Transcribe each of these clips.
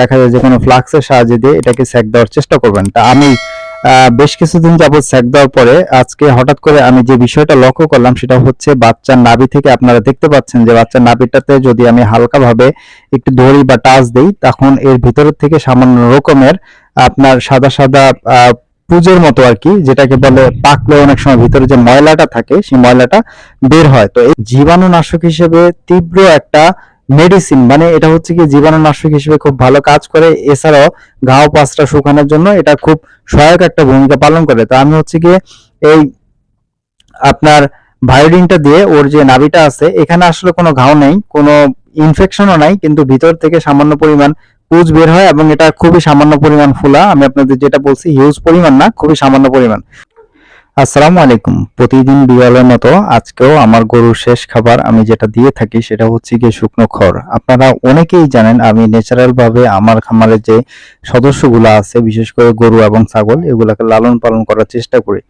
দেখা যায় যে কোনো ফ্লাক্সের সাহায্যে দিয়ে এটাকে সেক দেওয়ার চেষ্টা করবেন। তা আমি বেশ কিছুদিন যাবত সেক দেওয়ার পরে আজকে হঠাৎ করে আমি যে বিষয়টা লক্ষ্য করলাম সেটা হচ্ছে বাচ্চার নাভি থেকে আপনারা দেখতে পাচ্ছেন যে বাচ্চার নাভিটাতে যদি আমি হালকাভাবে একটু দড়ি বা টাচ দেই, তখন এর ভিতরের থেকে সামান্য রকমের আপনার সাদা সাদা পুজোর মতো আর কি, যেটাকে বলে পাকলে অনেক সময় ভিতরে যে ময়লাটা থাকে, সেই ময়লাটা বের হয়। তো এই জীবাণুনাশক হিসেবে তীব্র একটা মেডিসিন মানে এটা হচ্ছে কি জীবাণুনাশক হিসেবে খুব ভালো কাজ করে। এছাড়াও ঘাও পাঁচটা শুকানোর জন্য এটা খুব সহায়ক একটা ভূমিকা পালন করে। তো আমি হচ্ছে কি এই আপনার ভায়োডিনটা দিয়ে ওর যে নাভিটা আছে, এখানে আসলে কোনো ঘাও নেই, কোনো ইনফেকশনও নাই, কিন্তু ভিতর থেকে সামান্য পরিমাণ পুজ বের হয় এবং এটা খুবই সামান্য পরিমাণ ফুলা। আমি আপনাদের যেটা বলছি হিউজ পরিমাণ না, খুবই সামান্য পরিমাণ। আসসালামু আলাইকুম। প্রতিদিন বিয়ালের মতো আজকেও আমার গরুর শেষ খাবার আমি যেটা দিয়ে থাকি সেটা হচ্ছে গিয়ে শুকনো খড়। আপনারা অনেকেই জানেন আমি ন্যাচারাল ভাবে আমার খামারে যে সদস্যগুলো আছে, বিশেষ করে গরু এবং ছাগল, এগুলাকে লালন পালন করার চেষ্টা করি।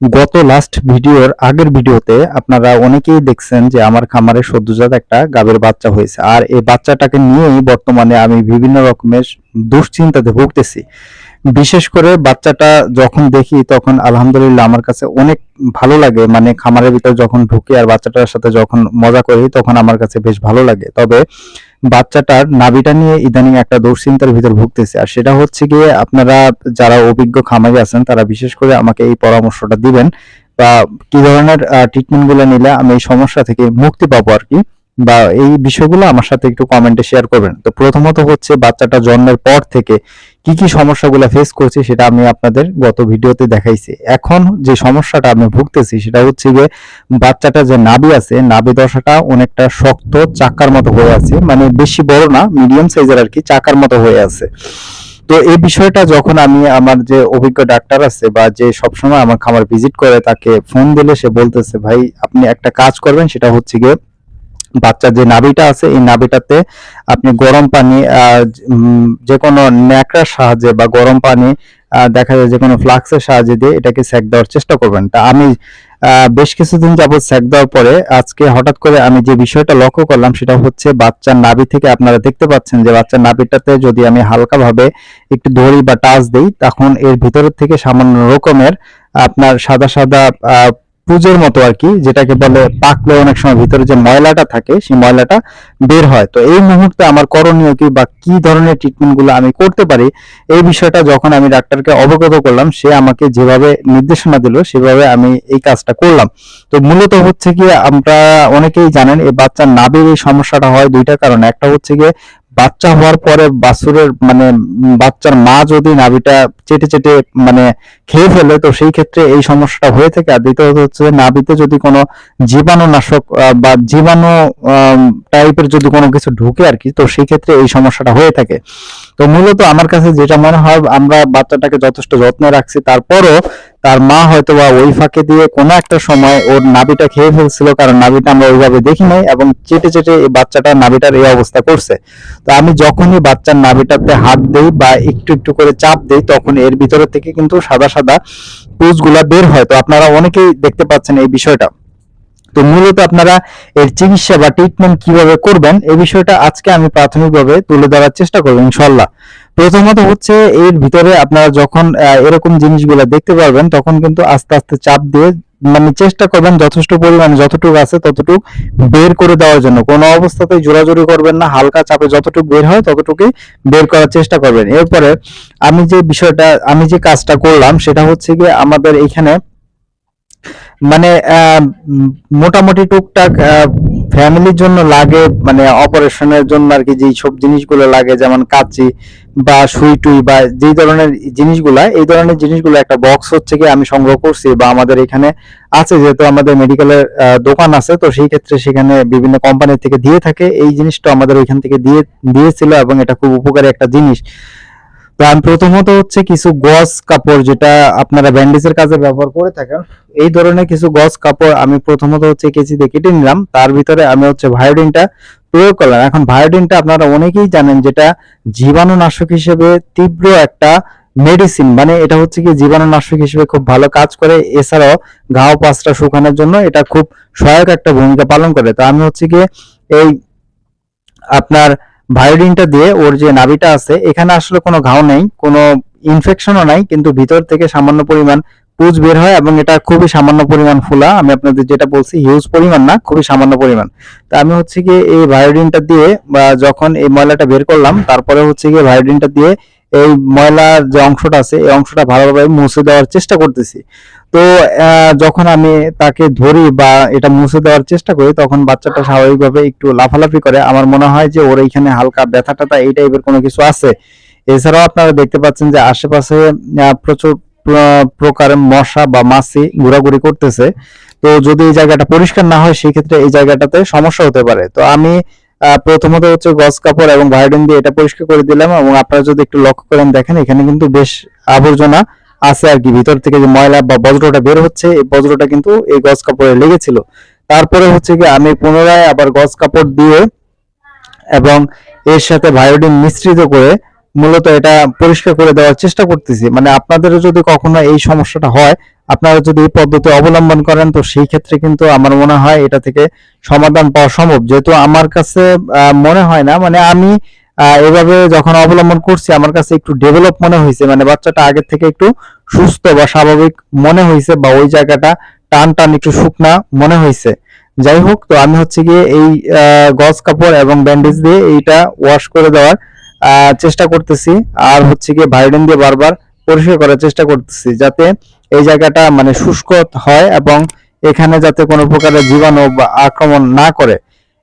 গত লাস্ট ভিডিওর আগের ভিডিওতে আপনারা অনেকেই দেখছেন যে আমার খামারে সদ্যজাত একটা গাবের বাচ্চা হয়েছে। আর এই বাচ্চাটাকে নিয়েই বর্তমানে আমি বিভিন্ন রকমের দুশ্চিন্তাতে ভুগতেছি। বিশেষ করে বাচ্চাটা যখন দেখি তখন আলহামদুলিল্লাহ আমার কাছে অনেক ভালো লাগে। মানে খামারের ভিতর যখন ঢুকি আর বাচ্চাটার সাথে যখন মজা করি তখন আমার কাছে বেশ ভালো লাগে। তবে বাচ্চাটার নাভিটা নিয়ে ইদানিং একটা দুশ্চিন্তার ভিতর ভুগতেছে। আর সেটা হচ্ছে গিয়ে আপনারা যারা অভিজ্ঞ খামারি আছেন তারা বিশেষ করে আমাকে এই পরামর্শটা দিবেন। বা কি ধরনের ট্রিটমেন্টগুলো নিলে আমি এই সমস্যা থেকে মুক্তি পাবো আর কি। বা এই বিষয়গুলো আমার সাথে একটু কমেন্টে শেয়ার করবেন। তো প্রথমত হচ্ছে বাচ্চাটা জন্মের পর থেকে কি কি সমস্যাগুলো ফেস করছি সেটা আমি আপনাদের গত ভিডিওতে দেখাইছি। এখন যে সমস্যাটা আমি ভুগতেছি সেটা হচ্ছে গিয়ে বাচ্চাটা যে নাভি আছে, নাভি দশাটা অনেকটা শক্ত, চাকার মতো হয়ে আছে। মানে বেশি বড় না মিডিয়াম সাইজের আর কি, চাকার মতো হয়ে আছে। তো এই বিষয়টা যখন আমি আমার যে অভিজ্ঞ ডাক্তার আছে বা যে সবসময় আমার খামার ভিজিট করে, তাকে ফোন দিলে সে বলতেছে, ভাই, আপনি একটা কাজ করবেন, সেটা হচ্ছে গিয়ে বাচ্চার যে নাভিটা আছে, এই নাভিটাতে আপনি গরম পানি যে কোনো ন্যাকড়ার সাহায্যে বা গরম পানি দেখা যায় যে কোনো ফ্লাক্সের সাহায্যে দিয়ে এটাকে সেক দেওয়ার চেষ্টা করবেন। তা আমি বেশ কিছুদিন যাবত সেক দেওয়ার পরে আজকে হঠাৎ করে আমি যে বিষয়টা লক্ষ্য করলাম সেটা হচ্ছে বাচ্চার নাভি থেকে আপনারা দেখতে পাচ্ছেন যে বাচ্চার নাভিটাতে যদি আমি হালকাভাবে একটু দড়ি বা টাচ দেই, তখন এর ভিতরের থেকে সামান্য রকমের আপনার সাদা সাদা পুজোর মতো আর কি, যেটাকে বলে পাকলে অনেক সময় ভিতরে যে ময়লাটা থাকে, সেই ময়লাটা বের হয়। তো এই মুহূর্তে আমার করণীয় কি বা কি ধরনের ট্রিটমেন্টগুলো আমি করতে পারি, এই বিষয়টা যখন আমি ডাক্তারকে অবগত করলাম, সে আমাকে যেভাবে নির্দেশনা দিল, সেভাবে আমি এই কাজটা করলাম। তো মূলত হচ্ছে কি, আমরা অনেকেই জানেন, এই বাচ্চার নাভির এই সমস্যাটা হয় দুইটা কারণে। একটা হচ্ছে গিয়ে বাচ্চা হওয়ার পরে বাছুরের মানে বাচ্চার মা যদি নাভিটা চেটে চেটে মানে খেয়ে ফেলে, তো সেই ক্ষেত্রে এই সমস্যাটা হয়ে থাকে। আর দ্বিতীয়ত হচ্ছে নাভিতে যদি কোনো জীবাণুনাশক বা জীবাণু টাইপের যদি কোনো কিছু ঢুকে আর কি, তো সেই ক্ষেত্রে এই সমস্যাটা হয়ে থাকে। তো মূলত আমার কাছে যেটা মনে হয়, আমরা বাচ্চাটাকে যথেষ্ট যত্ন রাখছি। তারপরও তার মা হয়তো বা ওই ফাঁকে দিয়ে কোনো একটা সময় ওর নাবিটা খেয়ে ফেলছিল, কারণ নাবিটা আমরা ওইভাবে দেখি নাই এবং চেটে চেটে এই বাচ্চাটা নাবিটার এই অবস্থা করছে। তো আমি যখনই বাচ্চার নাবিটাতে হাত দেই বা একটু একটু করে চাপ দেই, তখন এর ভিতরে থেকে কিন্তু সাদা সাদা পুজগুলা বের হয়। তো আপনারা অনেকেই দেখতে পাচ্ছেন এই বিষয়টা। তো মূলত আপনারা এর চিকিৎসা বা ট্রিটমেন্ট কীভাবে করবেন এই বিষয়টা আজকে আমি প্রাথমিকভাবে তুলে ধরার চেষ্টা করব ইনশাল্লাহ প্রথমত হচ্ছে এর ভিতরে আপনারা যখন এরকম জিনিসগুলো দেখতে পারবেন, তখন কিন্তু আস্তে আস্তে চাপ দিয়ে মানে চেষ্টা করবেন যথেষ্ট পরিমাণে যতটুকু আছে ততটুকু বের করে দেওয়ার জন্য। কোনো অবস্থাতেই জোরাজোরি করবেন না, হালকা চাপে যতটুকু বের হয় ততটুকুই বের করার চেষ্টা করবেন। এরপরে আমি যে বিষয়টা, আমি যে কাজটা করলাম সেটা হচ্ছে গিয়ে আমাদের এখানে মানে মোটামুটি টুকটাক ফ্যামিলির জন্য লাগে মানে অপারেশনের জন্য আর কি যেই সব জিনিসগুলো লাগে, যেমন কাঁচি বা সুই টুই বা যেই ধরনের জিনিসগুলা, এই ধরনের জিনিসগুলো একটা বক্স হচ্ছে কি আমি সংগ্রহ করছি বা আমাদের এখানে আছে, যেহেতু আমাদের মেডিকেলের দোকান আছে, তো সেই ক্ষেত্রে সেখানে বিভিন্ন কোম্পানি থেকে দিয়ে থাকে। এই জিনিসটা আমাদের ওইখান থেকে দিয়ে, দিয়েছিল এবং এটা খুব উপকারী একটা জিনিস। প্রথমত হচ্ছে কিছু গজ কাপড় যেটা আপনারা ব্যান্ডেজের কাজে ব্যবহার করে থাকেন। এই ধরনের কিছু গজ কাপড় আমি প্রথমত হচ্ছে কেজিতে কেটে নিলাম। তার ভিতরে আমি হচ্ছে ভায়োডিনটা প্রয়োগ করলাম। এখন ভায়োডিনটা আপনারা অনেকেই জানেন যেটা জীবাণুনাশক হিসেবে তীব্র একটা মেডিসিন মানে এটা হচ্ছে কি জীবাণুনাশক হিসেবে খুব ভালো কাজ করে। এছাড়াও ঘাও পাঁচটা শুকানোর জন্য এটা খুব সহায়ক একটা ভূমিকা পালন করে। তো আমি হচ্ছে কি এই আপনার ভায়োডিনটা দিয়ে ওর যে নাভিটা আছে, এখানে আসলে কোনো ঘাও নেই, কোনো ইনফেকশনও নাই, কিন্তু ভিতর থেকে সামান্য পরিমাণ পুজ বের হয় এবং এটা খুবই সামান্য পরিমাণ ফুলা। আমি আপনাদের যেটা বলছি হিউজ পরিমাণ না, খুবই সামান্য পরিমাণ। তা আমি হচ্ছে কি এই ভায়োডিনটা দিয়ে, বা যখন এই ময়লাটা বের করলাম, তারপরে হচ্ছে কি ভায়োডিনটা দিয়ে এই ময়লার যে অংশটা আছে, এই অংশটা ভালোভাবে মুছে দেওয়ার চেষ্টা করতেছি। তো যখন আমি তাকে ধরি বা এটা মুছে দেওয়ার চেষ্টা করি, তখন বাচ্চাটা স্বাভাবিকভাবে একটু লাফালাফি করে। আমার মনে হয় যে ওর এইখানে হালকা ব্যথা টাথা এই টাইপের কোনো কিছু আছে। এছাড়াও আপনারা দেখতে পাচ্ছেন যে আশেপাশে প্রচুর প্র- প্রকারের মশা বা মাছি ঘোরাঘুরি করতেছে। তো যদি এই জায়গাটা পরিষ্কার না হয় সেই ক্ষেত্রে এই জায়গাটাতে সমস্যা হতে পারে। তো আমি প্রথমত হচ্ছে গজ কাপড় এবং ভায়োডিন দিয়ে এটা পরিষ্কার করে দিলাম এবং আপনারা যদি একটু লক্ষ্য করেন, দেখেন এখানে কিন্তু বেশ আবর্জনা আছে আর কি, ভিতর থেকে যে ময়লা বা বজ্রটা বের হচ্ছে, এই বজ্রটা কিন্তু এই গজ কাপড়ে লেগেছিল। তারপরে হচ্ছে কি আমি পুনরায় আবার গজ কাপড় দিয়ে এবং এর সাথে ভায়োডিন মিশ্রিত করে মূলত এটা পরিষ্কার করে দেওয়ার চেষ্টা করতেছি। মানে আপনাদেরও যদি কখনো এই সমস্যাটা হয়, আপনারা যদি এই পদ্ধতি অবলম্বন করেন, তো সেই ক্ষেত্রে কিন্তু আমার মনে হয় এটা থেকে সমাধান পাওয়া সম্ভব। যেহেতু আমার কাছে মনে হয় না মানে আমি এভাবে যখন অবলম্বন করছি, আমার কাছে একটু ডেভেলপ মনে হয়েছে। মানে বাচ্চাটা আগের থেকে একটু সুস্থ বা স্বাভাবিক মনে হয়েছে বা ওই জায়গাটা টান টান একটু শুকনা মনে হয়েছে। যাই হোক, তো আমি হচ্ছে গিয়ে এই গজ কাপড় এবং ব্যান্ডেজ দিয়ে এইটা ওয়াশ করে দেওয়ার চেষ্টা করতেছি। আর হচ্ছে গিয়ে ভায়োডিন দিয়ে বারবার পরিষ্কার করার চেষ্টা করতেছি যাতে এই জায়গাটা মানে শুষ্ক হয় এবং এখানে যাতে কোনো প্রকারের জীবাণু বা আক্রমণ না করে।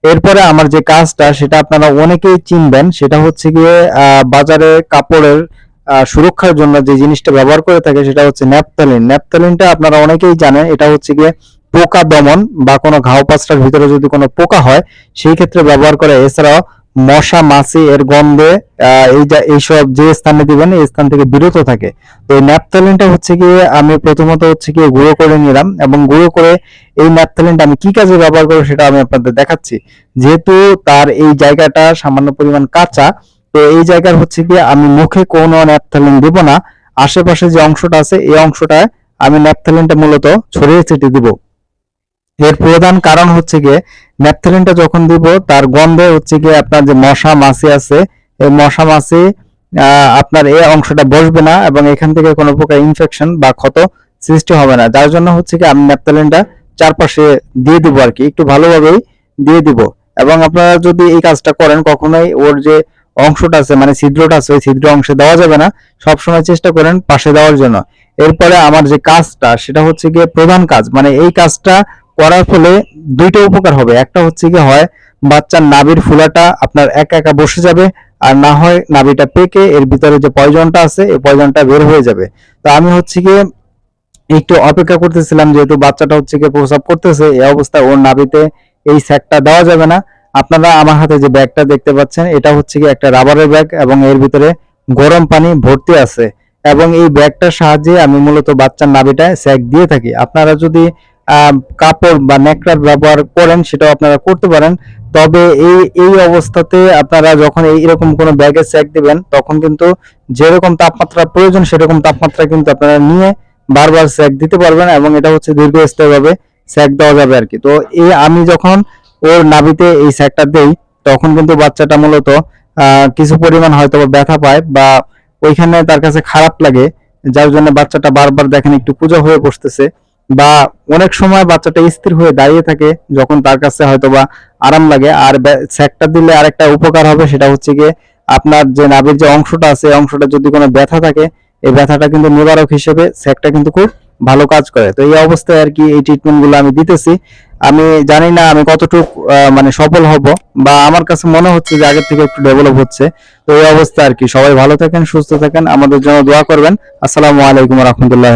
এরপরে আমার যে কাজটা, সেটা আপনারা অনেকেই চিনবেন, সেটা হচ্ছে গিয়ে বাজারে কাপড়ের সুরক্ষার জন্য যে জিনিসটা ব্যবহার করে থাকে সেটা হচ্ছে ন্যাপথালিন ন্যাপথালিনটা আপনারা অনেকেই জানেন, এটা হচ্ছে গিয়ে পোকা দমন বা কোনো ঘাও পাঁচটার ভিতরে যদি কোনো পোকা হয়, সেই ক্ষেত্রে ব্যবহার করে এছাড়াও মশা, মাছি, এর গন্ধে এই যা, এইসব যে স্থানে দিবেন, এই স্থান থেকে বিরত থাকে। তো এই ন্যাপথালিনটা হচ্ছে গিয়ে আমি প্রথমত হচ্ছে গিয়ে গুঁড়ো করে নিলাম এবং গুঁড়ো করে এই ন্যাপথালিনটা আমি কি কাজে ব্যবহার করব সেটা আমি আপনাদের দেখাচ্ছি। যেহেতু তার এই জায়গাটা সামান্য পরিমাণ কাঁচা তো এই জায়গার হচ্ছে কি, আমি মুখে কোনো ন্যাপথালিন দিব না। আশেপাশে যে অংশটা আছে, এই অংশটায় আমি ন্যাপথালিনটা মূলত ছড়িয়ে ছিটিয়ে দিব। এর প্রধান কারণ হচ্ছে গিয়ে ন্যাপথালিনটা যখন দিব, তার গন্ধে হচ্ছে গিয়ে আপনার যে মশা মাছি আছে, এই মশা মাছি আপনার এই অংশটা বসবে না এবং এখান থেকে কোনো প্রকার ইনফেকশন বা ক্ষত সৃষ্টি হবে না। যার জন্য হচ্ছে কি আমি ন্যাপথালিনটা চারপাশে দিয়ে দিব আর কি, একটু ভালোভাবেই দিয়ে দিব। এবং আপনারা যদি এই কাজটা করেন, কখনোই ওর যে অংশটা আছে মানে ছিদ্রটা আছে, ওই ছিদ্র অংশে দেওয়া যাবে না। সবসময় চেষ্টা করেন পাশে দেওয়ার জন্য। এরপরে আমার যে কাজটা, সেটা হচ্ছে গিয়ে প্রধান কাজ। মানে এই কাজটা করার ফলে দুইটা উপকার হবে। একটা হচ্ছে কি হয়, বাচ্চার নাভির ফুলাটা আপনার একা একা বসে যাবে, আর না হয় নাভিটা পেকে, এর ভিতরে যে পয়জনটা আছে, এই পয়জনটা বের হয়ে যাবে। তো আমি হচ্ছে কি একটু অপেক্ষা করতেছিলাম, যেহেতু বাচ্চাটা হচ্ছে কি প্রসাব করতেছে, এই অবস্থায় ওর নাভিতে এই স্যাকটা দেওয়া যাবে না। আপনারা আমার হাতে যে ব্যাগটা দেখতে পাচ্ছেন, এটা হচ্ছে কি একটা রাবারের ব্যাগ এবং এর ভিতরে গরম পানি ভর্তি আছে। এবং এই ব্যাগটার সাহায্যে আমি মূলত বাচ্চার নাভিটায় স্যাক দিয়ে থাকি। আপনারা যদি কাপড় বা নেকড়ার ব্যবহার করেন, সেটাও আপনারা করতে পারেন। তবে এই এই অবস্থাতে আপনারা যখন এই এরকম কোনো ব্যাগে স্যাক দিবেন, তখন কিন্তু যেরকম তাপমাত্রা প্রয়োজন, সেরকম তাপমাত্রা কিন্তু আপনারা নিয়ে বারবার স্যাক দিতে পারবেন এবং এটা হচ্ছে দীর্ঘস্থায়ীভাবে স্যাক দেওয়া যাবে আর কি তো এই আমি যখন ওর নাভিতে এই স্যাকটা দেই, তখন কিন্তু বাচ্চাটা মূলত কিছু পরিমাণ হয়তো ব্যথা পায় বা ওইখানে তার কাছে খারাপ লাগে, যার জন্য বাচ্চাটা বারবার দেখেন একটু পূজা হয়ে বসতেছে বা অনেক সময় বাচ্চাটা স্থির হয়ে দাঁড়িয়ে থাকে যখন তার কাছে হয়তো বা আরাম লাগে। আর স্যাকটা দিলে আরেকটা উপকার হবে, সেটা হচ্ছে গিয়ে আপনার যে নাভির যে অংশটা আছে অংশটা যদি কোনো ব্যথা থাকে, এই ব্যথাটা কিন্তু নিবারক হিসেবে স্যাকটা কিন্তু খুব ভালো কাজ করে। তো এই অবস্থায় আর কি এই ট্রিটমেন্টগুলো আমি দিতেছি। আমি জানি না আমি কতটুকু মানে সফল হব বা আমার কাছে মনে হচ্ছে যে আগের থেকে একটু ডেভেলপ হচ্ছে। তো এই অবস্থা আর কি। সবাই ভালো থাকেন, সুস্থ থাকেন। আমাদের জন্য দোয়া করবেন। আসসালামু আলাইকুম রহমতুল্লাহ